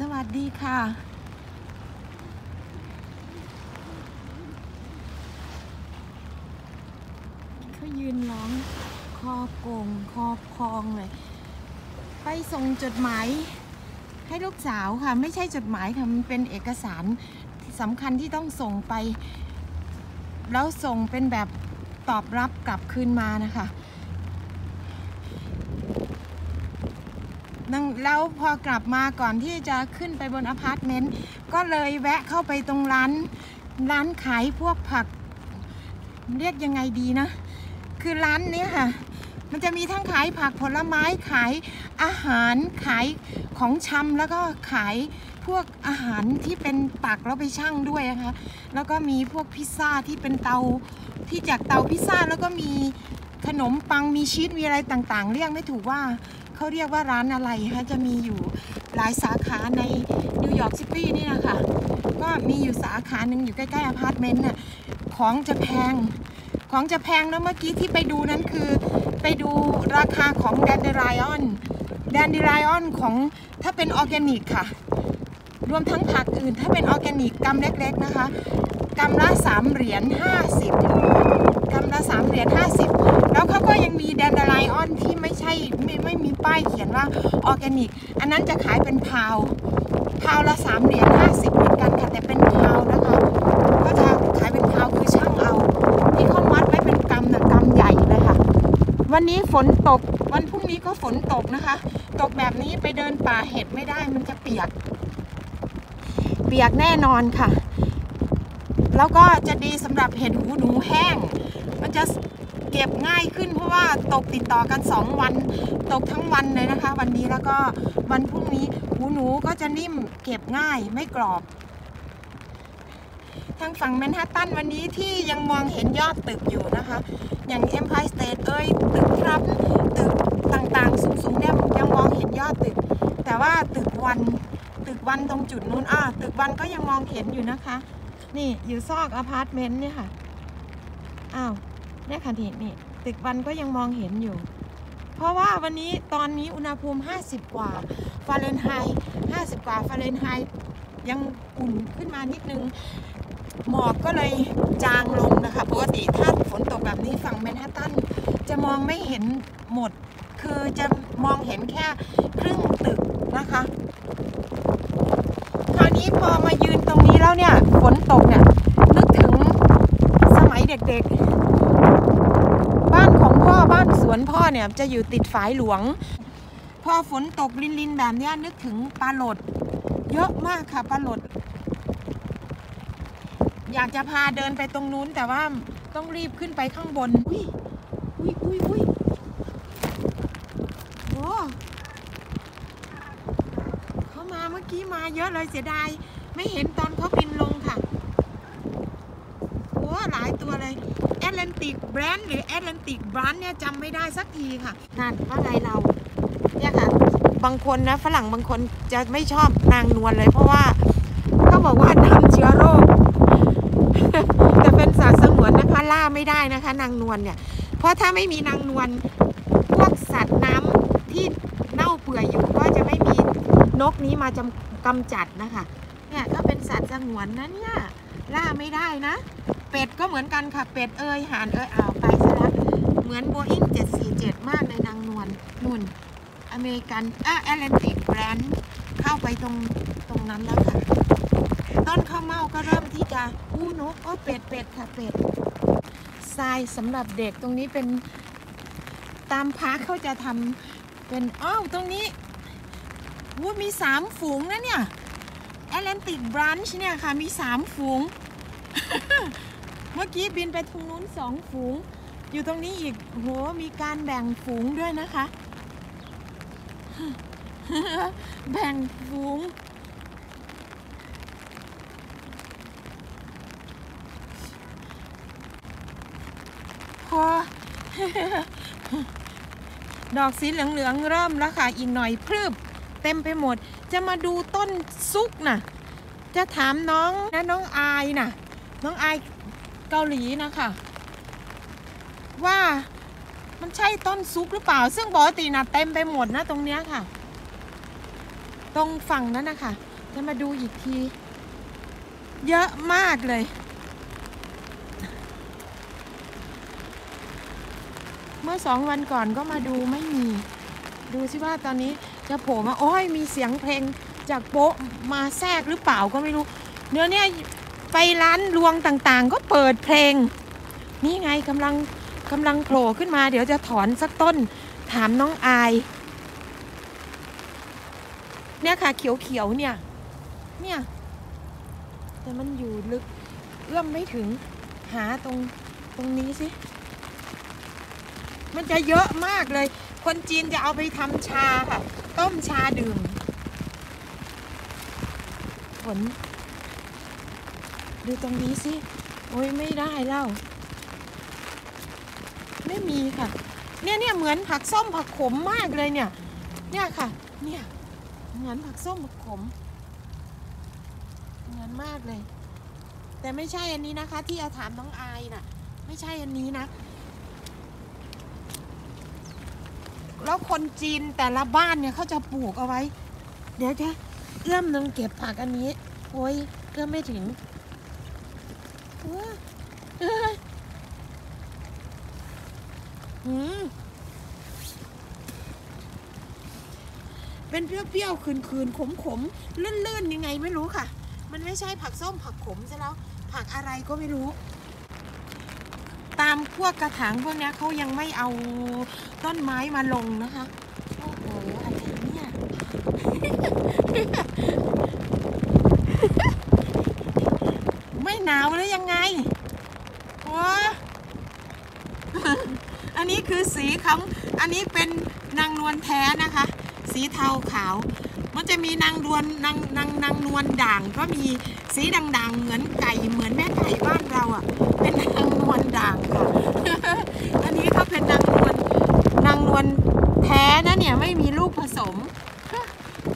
สวัสดีค่ะ เขายืนร้องคอโกงคอพองเลย ไปส่งจดหมายให้ลูกสาวค่ะ ไม่ใช่จดหมายค่ะ มันเป็นเอกสารสำคัญที่ต้องส่งไป แล้วส่งเป็นแบบตอบรับกลับคืนมานะคะนั่ง แล้วพอกลับมาก่อนที่จะขึ้นไปบนอพาร์ตเมนต์ก็เลยแวะเข้าไปตรงร้านร้านขายพวกผัก เรียกยังไงดีนะ คือร้านเนี้ยค่ะ มันจะมีทั้งขายผักผลไม้ขายอาหารขายของชำแล้วก็ขายพวกอาหารที่เป็นตักแล้วไปชั่งด้วยนะคะแล้วก็มีพวกพิซซ่าที่เป็นเตาที่จากเตาพิซซ่าแล้วก็มีขนมปังมีชีสมีอะไรต่างๆ เรียกไม่ถูกว่า เขาเรียกว่าร้านอะไรคะจะมีอยู่หลายสาขาในนิวยอร์กซิตี้นี่นะคะก็มีอยู่สาขาหนึ่งอยู่ใกล้ๆอพาร์ตเมนต์น่ะของจะแพงของจะแพงแล้วเมื่อกี้ที่ไปดูนั้นคือ ไปดูราคาของแดนเดรายอนแดนเดรายอนของถ้าเป็นออร์แกนิกค่ะ รวมทั้งผักอื่นถ้าเป็นออร์แกนิกกำเล็กๆนะคะกำละ3เหรียญ50กำละ3เหรียญ50แล้วเขาก็ยังมีแดนเดราย ไม่ไม่ไม่มีป้ายเขียนว่าออร์แกนิก อันนั้นจะขายเป็นพาวพาวละ3เหรียญ50เหมือนกันค่ะแต่เป็นพาวนะคะ ก็จะขายเป็นพาวคือช่างเอา ที่เขามัดไว้เป็นกำนะกำใหญ่เลยค่ะ วันนี้ฝนตกวันพรุ่งนี้ก็ฝนตกนะคะ ตกแบบนี้ไปเดินป่าเห็ดไม่ได้มันจะเปียก เปียกแน่นอนค่ะ แล้วก็จะดีสำหรับเห็ดหูหนูแห้ง มันจะ เก็บง่ายขึ้นเพราะว่าตกติดต่อกัน 2 วัน ตกทั้งวันเลยนะคะ วันนี้แล้วก็วันพรุ่งนี้หูหนูก็จะนิ่มเก็บง่ายไม่กรอบ ทางฝั่งแมนฮัตตันวันนี้ที่ยังมองเห็นยอดตึกอยู่นะคะ อย่าง Empire State เอ้ยตึกครับตึกต่างๆ สูงๆเนี่ยยังมองเห็นยอดตึก แต่ว่าตึกวันตึกวันตรงจุดนู้นอ่าตึกวันก็ยังมองเห็นอยู่นะคะ นี่อยู่ซอกอพาร์ตเมนต์เนี่ยค่ะ อ้าว เนี่ยค่ะนี่นี่ตึกวันก็ยังมองเห็นอยู่ เพราะว่าวันนี้ตอนนี้อุณหภูมิ 50 กว่าฟาเรนไฮต์50 กว่าฟาเรนไฮต์ยังอุ่นขึ้นมานิดนึงหมอกก็เลยจางลงนะคะ ปกติถ้าฝนตกแบบนี้ฝั่งแมนฮัตตันจะมองไม่เห็นหมด คือจะมองเห็นแค่ครึ่งตึกนะคะ คราวนี้พอมายืนตรงนี้แล้วเนี่ย ฝนตกเนี่ย นึกถึงสมัยเด็กๆ บ้านสวนพ่อเนี่ยจะอยู่ติดฝายหลวง พอฝนตกลินๆแบบนี้นึกถึงปลาโหลด เยอะมากค่ะปลาโหลด อยากจะพาเดินไปตรงนู้นแต่ว่าต้องรีบขึ้นไปข้างบน อุ้ยอุ้ยอุ้ยอุ้ยโอ้เขามาเมื่อกี้มาเยอะเลยเสียดาย ไม่เห็นตอนเขาบินลงค่ะโอ้หลายตัวเลยแอตแล นติกแบรนด์หรือแอตแลนติกบรันเนี่ยจำไม่ได้สักทีค่ะนั่นว่าไงเราเนี่ยค่ะ บางคนนะฝรั่งบางคนจะไม่ชอบนางนวลเลยเพราะว่าเขาบอกว่านำเชื้อโรคแต่เป็นสัตว์สงวนนะคะล่าไม่ได้นะคะ นางนวลเนี่ย เพราะถ้าไม่มีนางนวลพวกสัตว์น้ำที่เน่าเปื่อยอยู่ก็จะไม่มีนกนี้มาจำกำจัดนะคะ เนี่ยก็เป็นสัตว์สงวนนะเนี่ยล่าไม่ได้นะ เป็ดก็เหมือนกันค่ะ เป็ดเอ้ยห่านเอ้ยอ้าวไปซะแล้วเหมือนโบอิง747 มากเลยนางนวลนุ่น อเมริกันอะแอตแลนติกแบรนด์เข้าไปตรงตรงนั้นแล้วค่ะ ต้นข้าวเม่าก็เริ่มที่จะอู้นกโอ้เป็ดเป็ดค่ะเป็ดทรายสำหรับเด็กตรงนี้เป็นตามพาร์คเขาจะทำเป็นอ้าวตรงนี้วูมีสามฝูงนะเนี่ยแอตแลนติกบรันช์เนี่ยค่ะ มีสามฝูง เมื่อกี้บินไปทางนู้นสองฝูง อยู่ตรงนี้อีกโหมีการแบ่งฝูงด้วยนะคะ แบ่งฝูง พอ ดอกสีเหลืองๆเริ่มแล้วค่ะ อีกหน่อยพรึบเต็มไปหมด จะมาดูต้นซุกน่ะ จะถามน้องนะน้องอายน่ะ น้องอาย เกาหลีนะคะ ว่ามันใช่ต้นซุกหรือเปล่า ซึ่งปกติน่ะเต็มไปหมดนะตรงเนี้ยค่ะ ตรงฝั่งนั้นนะคะจะมาดูอีกที เยอะมากเลย เมื่อสองวันก่อนก็มาดูไม่มี ดูสิว่าตอนนี้จะโผล่มา โอ้ยมีเสียงเพลงจากโป๊ะมาแทรกหรือเปล่าก็ไม่รู้เดี๋ยวเนี้ ไปร้านรวงต่างๆ ก็เปิดเพลง นี่ไงกำลังกำลังโผล่ขึ้นมา เดี๋ยวจะถอนสักต้น ถามน้องอาย เนี่ยค่ะเขียวๆเนี่ย เนี่ย แต่มันอยู่ลึก เอื้อมไม่ถึงหาตรงตรงนี้สิ มันจะเยอะมากเลย คนจีนจะเอาไปทำชาค่ะ ต้มชาดื่มผล ดูตรงนี้สิ โอ้ยไม่ได้แล้วไม่มีค่ะ เนี่ยเนี่ยเหมือนผักส้มผักขมมากเลยเนี่ย เนี่ยค่ะ เนี่ย เหมือนผักส้มผักขม เหมือนมากเลย แต่ไม่ใช่อันนี้นะคะ ที่เอาถามน้องอายน่ะ ไม่ใช่อันนี้นะแล้วคนจีนแต่ละบ้านเนี่ยเขาจะปลูกเอาไว้ เดี๋ยวจะเอื้อมนึงเก็บผักอันนี้ โอ้ยเอื้อมไม่ถึง อืมเป็นเปรี้ยวๆคืนๆ ขมๆ ลื่นๆ ยังไงไม่รู้ค่ะ มันไม่ใช่ผักส้มผักขมซะแล้ว ผักอะไรก็ไม่รู้ ตามพวกกระถางพวกนี้เขายังไม่เอาต้นไม้มาลงนะคะ โอ้โหอะไรเนี่ย ไม่หนาวหรือยังไงโอ้ อั นนี้คือสีของอันนี้เป็นนางนวลแท้นะคะ สีเทาขาว มันจะมีนางนวลนางนางนางนวลด่างก็มีสีด่างๆเหมือนไก่เหมือนแม่ไก่บ้านเราอะ เป็นนางนวลด่างค่ะอันนี้เขาเป็นนางนวลนางนวลแท้นะเนี่ยไม่มีลูกผสม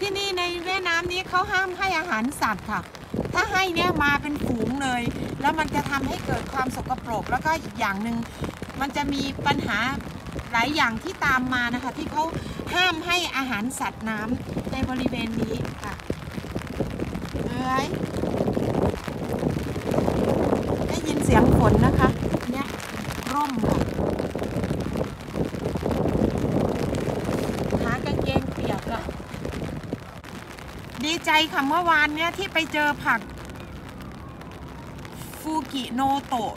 ที่นี่ในแม่น้ำนี้เขาห้ามให้อาหารสัตว์ค่ะ ถ้าให้เนี่ยมาเป็นฝูงเลย แล้วมันจะทำให้เกิดความสกปรกแล้วก็อีกอย่างหนึ่ง มันจะมีปัญหาหลายอย่างที่ตามมานะคะ ที่เขาห้ามให้อาหารสัตว์น้ำในบริเวณนี้ค่ะเอ้ยได้ยินเสียงฝนนะคะเนี่ยร่มค่ะหากางเกงเปียกอะดีใจค่ะเมื่อวานเนี่ยที่ไปเจอผักฟูกิโนโตะ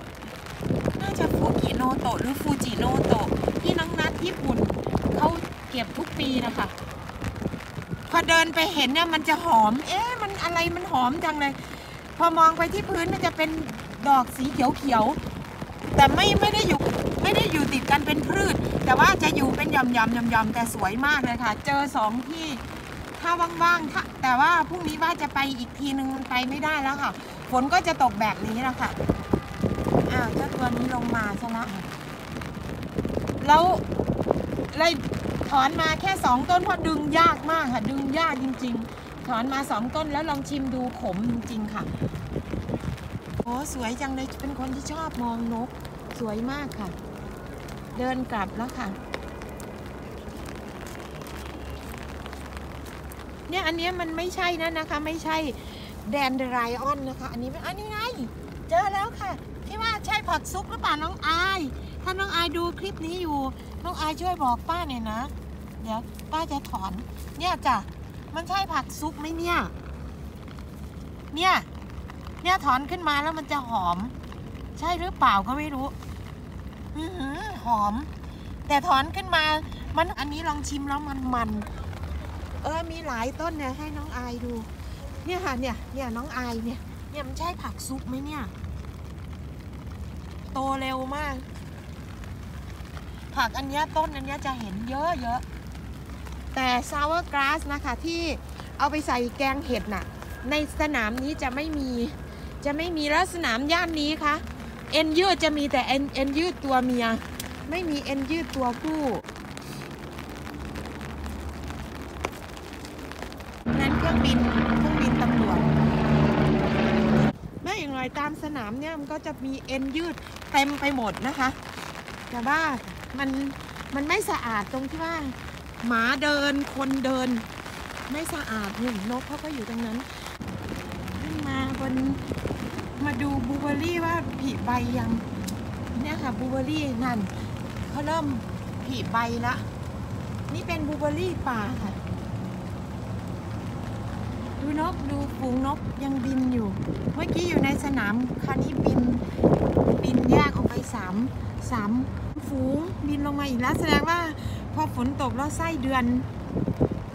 น่าจะฟูกิโนโตะหรือฟูจิโนโตะที่น้องนัดญี่ปุ่นเขาเก็บทุกปีนะคะ พอเดินไปเห็นเนี่ยมันจะหอม เอ๊ะมันอะไรมันหอมจังเลย พอมองไปที่พื้นมันจะเป็นดอกสีเขียวๆแต่ไม่ไม่ได้อยู่ไม่ได้อยู่ติดกันเป็นพืช แต่ว่าจะอยู่เป็นหย่อมๆหย่อมๆแต่สวยมากเลยค่ะ เจอสองที่ถ้าว่างๆถ้าแต่ว่าพรุ่งนี้ว่าจะไปอีกทีนึงมันไปไม่ได้แล้วค่ะ ฝนก็จะตกแบบนี้แหละค่ะาวเจ้าตัวนี้ลงมาซะละแล้วเลยถอนมาแค่สองต้นเพราะดึงยากมากค่ะ ดึงยากจริง ๆ ถอนมาสองต้นแล้วลองชิมดูขมจริงๆค่ะโอ้สวยจังเลยเป็นคนที่ชอบมองนก สวยมากค่ะ เดินกลับแล้วค่ะ เนี่ยอันนี้มันไม่ใช่นะนะคะ ไม่ใช่แดนเดรายออนนะคะ อันนี้อันนี้ไง เจอแล้วค่ะ ผักซุปหรือเปล่าน้องอาย ถ้าน้องอายดูคลิปนี้อยู่ น้องอายช่วยบอกป้าหน่อยนะ เดี๋ยวป้าจะถอน เนี่ยจ้ะ มันใช่ผักซุปไหมเนี่ย เนี่ย เนี่ยถอนขึ้นมาแล้วมันจะหอม ใช่หรือเปล่าก็ไม่รู้ อือหือหอม แต่ถอนขึ้นมา มันอันนี้ลองชิมแล้วมันมัน เออมีหลายต้นเนี่ยให้น้องอายดู เนี่ยค่ะเนี่ย เนี่ยน้องอายเนี่ย เนี่ยมันใช่ผักซุปไหมเนี่ย โตเร็วมาก ผักอันนี้ต้นอันนี้จะเห็นเยอะเยอะแต่ซาวเวอร์กราสนะคะที่เอาไปใส่แกงเห็ดน่ะ ในสนามนี้จะไม่มีจะไม่มีแล้วสนามย่านนี้คะเอ็นยืดจะมีแต่เอ็นเอ็นยืดตัวเมีย ไม่มีเอ็นยืดตัวผู้นั้นเครื่องบินเครื่องบินตำรวจ ไม่ อย่างไรตามสนามเนี่ยมันก็จะมีเอ็นยืดเต็มไปหมดนะคะ แต่ว่ามันมันไม่สะอาดตรงที่ว่า หมาเดินคนเดิน ไม่สะอาดนี่งนกเขาก็อยู่ตรงนั้น ขึ้นมาบนมาดูบูเบอรี่ว่าผลิใบยัง เนี่ยค่ะบูเบอรี่นั่นเขาเริ่มผลิใบละนี่เป็นบูเบอรี่ป่าค่ะ ดูนกดูฝูงนกยังบินอยู่ เมื่อกี้อยู่ในสนามคราวนี้บินบินแยกออกไปสามสามฝูงบินลงมาอีกแล้วแสดงว่าพอฝนตกแล้วไส้เดือน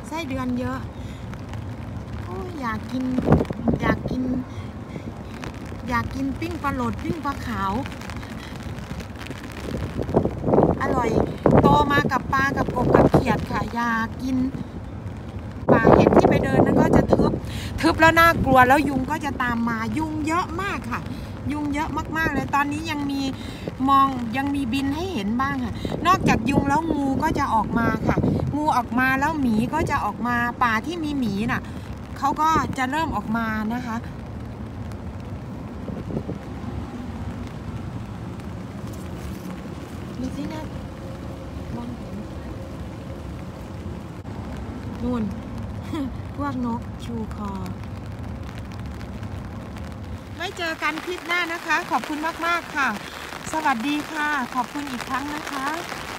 ไส้เดือนเยอะโอ้ยอยากกินอยากกิน อยากกินปิ้งปลาโหลดปิ้งปลาขาว อร่อยโตมากับปลากับกบกับเขียดค่ะอยากกินป่าเห็ด ไปเดินนั้นก็จะทึบทึบแล้วน่ากลัวแล้วยุงก็จะตามมายุงเยอะมากค่ะ ยุงเยอะมากๆเลยตอนนี้ยังมีมองยังมีบินให้เห็นบ้างค่ะ นอกจากยุงแล้วงูก็จะออกมาค่ะ งูออกมาแล้วหมีก็จะออกมาป่าที่มีหมีน่ะเขาก็จะเริ่มออกมานะคะดูสินะมองเห็นนู่น วกนกชูคอ ไม่เจอกันคลิปหน้านะคะ ขอบคุณมาก ๆ ค่ะ สวัสดีค่ะ ขอบคุณอีกครั้งนะคะ